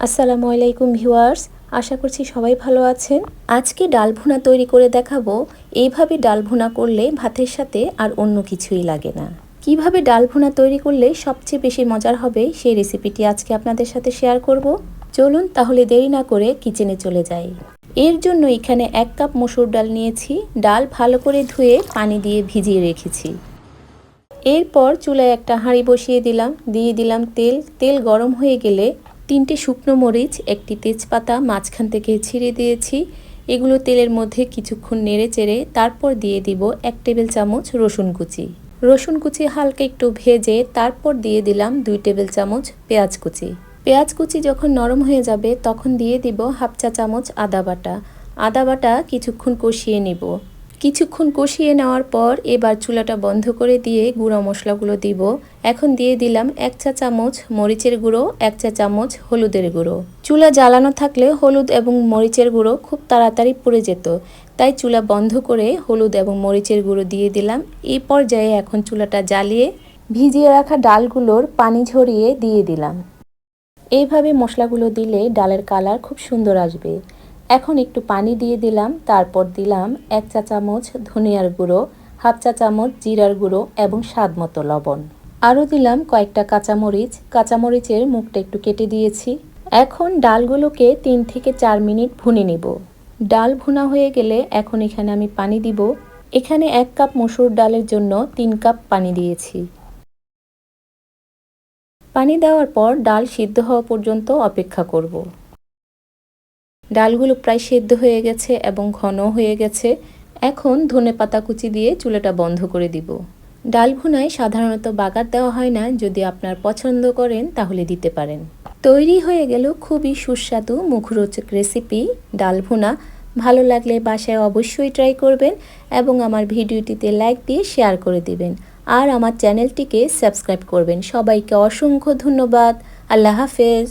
আসসালামু আলাইকুম ভিউয়ার্স, আশা করছি সবাই ভালো আছেন। আজকে ডাল ভুনা তৈরি করে দেখাবো। এইভাবে ডাল ভুনা করলে ভাতের সাথে আর অন্য কিছুই লাগে না। কীভাবে ডাল ভুনা তৈরি করলে সবচেয়ে বেশি মজার হবে সেই রেসিপিটি আজকে আপনাদের সাথে শেয়ার করব। চলুন তাহলে দেরি না করে কিচেনে চলে যাই। এর জন্য এখানে এক কাপ মসুর ডাল নিয়েছি। ডাল ভালো করে ধুয়ে পানি দিয়ে ভিজিয়ে রেখেছি। এরপর চুলায় একটা হাঁড়ি বসিয়ে দিলাম। দিয়ে দিলাম তেল। তেল গরম হয়ে গেলে তিনটে শুকনো মরিচ, একটি তেজপাতা, মাঝখান থেকে ছিঁড়ে দিয়েছি। এগুলো তেলের মধ্যে কিছুক্ষণ নেড়ে চেড়ে তারপর দিয়ে দিব এক টেবিল চামচ রসুন কুচি। রসুন কুচি হালকা একটু ভেজে তারপর দিয়ে দিলাম দুই টেবিল চামচ পেঁয়াজ কুচি। পেঁয়াজ কুচি যখন নরম হয়ে যাবে, তখন দিয়ে দিব হাফ চা চামচ আদা বাটা। আদা বাটা কিছুক্ষণ কষিয়ে নিব। কিছুক্ষণ কষিয়ে নেওয়ার পর এবার চুলাটা বন্ধ করে দিয়ে গুঁড়ো মশলাগুলো দিব। এখন দিয়ে দিলাম এক চা চামচ মরিচের গুঁড়ো, এক চা চামচ হলুদের গুঁড়ো। চুলা জ্বালানো থাকলে হলুদ এবং মরিচের গুঁড়ো খুব তাড়াতাড়ি পুড়ে যেত। তাই চুলা বন্ধ করে হলুদ এবং মরিচের গুঁড়ো দিয়ে দিলাম। এই পর্যায়ে এখন চুলাটা জ্বালিয়ে ভিজিয়ে রাখা ডালগুলোর পানি ঝরিয়ে দিয়ে দিলাম। এইভাবে মশলাগুলো দিলে ডালের কালার খুব সুন্দর আসবে। এখন একটু পানি দিয়ে দিলাম, তারপর দিলাম এক চা চামচ ধনিয়ার গুঁড়ো, হাফ চা চামচ জিরার গুঁড়ো এবং স্বাদ মতো লবণ। আরও দিলাম কয়েকটা কাঁচামরিচ, কাঁচামরিচের মুখটা একটু কেটে দিয়েছি। এখন ডালগুলোকে তিন থেকে চার মিনিট ভুনে নিব। ডাল ভুনা হয়ে গেলে এখন এখানে আমি পানি দিব। এখানে এক কাপ মসুর ডালের জন্য তিন কাপ পানি দিয়েছি। পানি দেওয়ার পর ডাল সিদ্ধ হওয়া পর্যন্ত অপেক্ষা করব। ডালগুলো প্রায় সেদ্ধ হয়ে গেছে এবং ঘন হয়ে গেছে। এখন ধনে পাতা কুচি দিয়ে চুলাটা বন্ধ করে দিব। ডাল ভুনায় সাধারণত বাগার দেওয়া হয় না, যদি আপনার পছন্দ করেন তাহলে দিতে পারেন। তৈরি হয়ে গেল খুবই সুস্বাদু মুখরোচক রেসিপি ডাল ভুনা। ভালো লাগলে বাসায় অবশ্যই ট্রাই করবেন এবং আমার ভিডিওটিতে লাইক দিয়ে শেয়ার করে দিবেন। আর আমার চ্যানেলটিকে সাবস্ক্রাইব করবেন। সবাইকে অসংখ্য ধন্যবাদ। আল্লাহ হাফেজ।